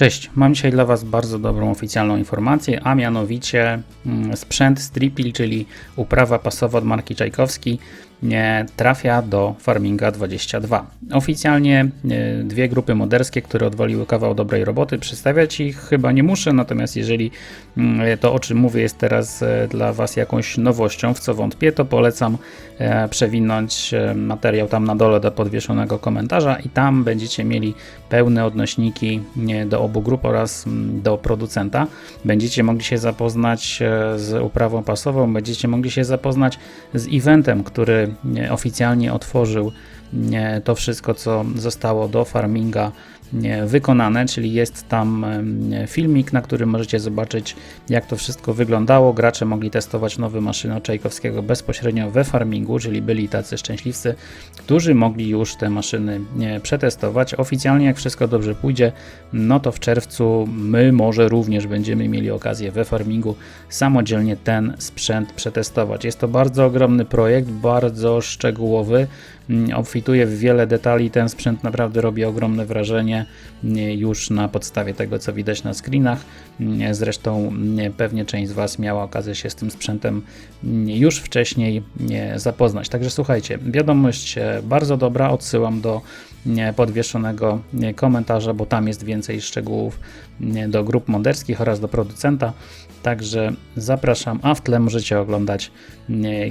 Cześć, mam dzisiaj dla Was bardzo dobrą oficjalną informację, a mianowicie mm, sprzęt Stripil, czyli uprawa pasowa od marki Czajkowski, trafia do Farminga 22. Oficjalnie e, dwie grupy moderskie, które odwaliły kawał dobrej roboty, przedstawiać ich chyba nie muszę, natomiast jeżeli mm, to o czym mówię jest teraz e, dla Was jakąś nowością, w co wątpię, to polecam e, przewinąć e, materiał tam na dole do podwieszonego komentarza i tam będziecie mieli pełne odnośniki do obu grup oraz mm, do producenta. Będziecie mogli się zapoznać e, z uprawą pasową, będziecie mogli się zapoznać z eventem, który nie, oficjalnie otworzył to wszystko, co zostało do farminga wykonane, czyli jest tam filmik, na którym możecie zobaczyć, jak to wszystko wyglądało. Gracze mogli testować nowe maszyny od Czajkowskiego bezpośrednio we farmingu, czyli byli tacy szczęśliwcy, którzy mogli już te maszyny przetestować. Oficjalnie, jak wszystko dobrze pójdzie, no to w czerwcu my może również będziemy mieli okazję we farmingu samodzielnie ten sprzęt przetestować. Jest to bardzo ogromny projekt, bardzo szczegółowy, mm, obfituje w wiele detali. Ten sprzęt naprawdę robi ogromne wrażenie nie, już na podstawie tego, co widać na screenach. Zresztą nie, pewnie część z Was miała okazję się z tym sprzętem już wcześniej nie, zapoznać. Także słuchajcie, wiadomość e, bardzo dobra, odsyłam do podwieszonego komentarza, bo tam jest więcej szczegółów do grup moderskich oraz do producenta. Także zapraszam, a w tle możecie oglądać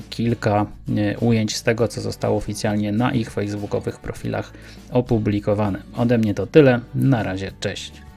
kilka ujęć z tego, co zostało oficjalnie na ich facebookowych profilach opublikowane. Ode mnie to tyle. Na razie, cześć.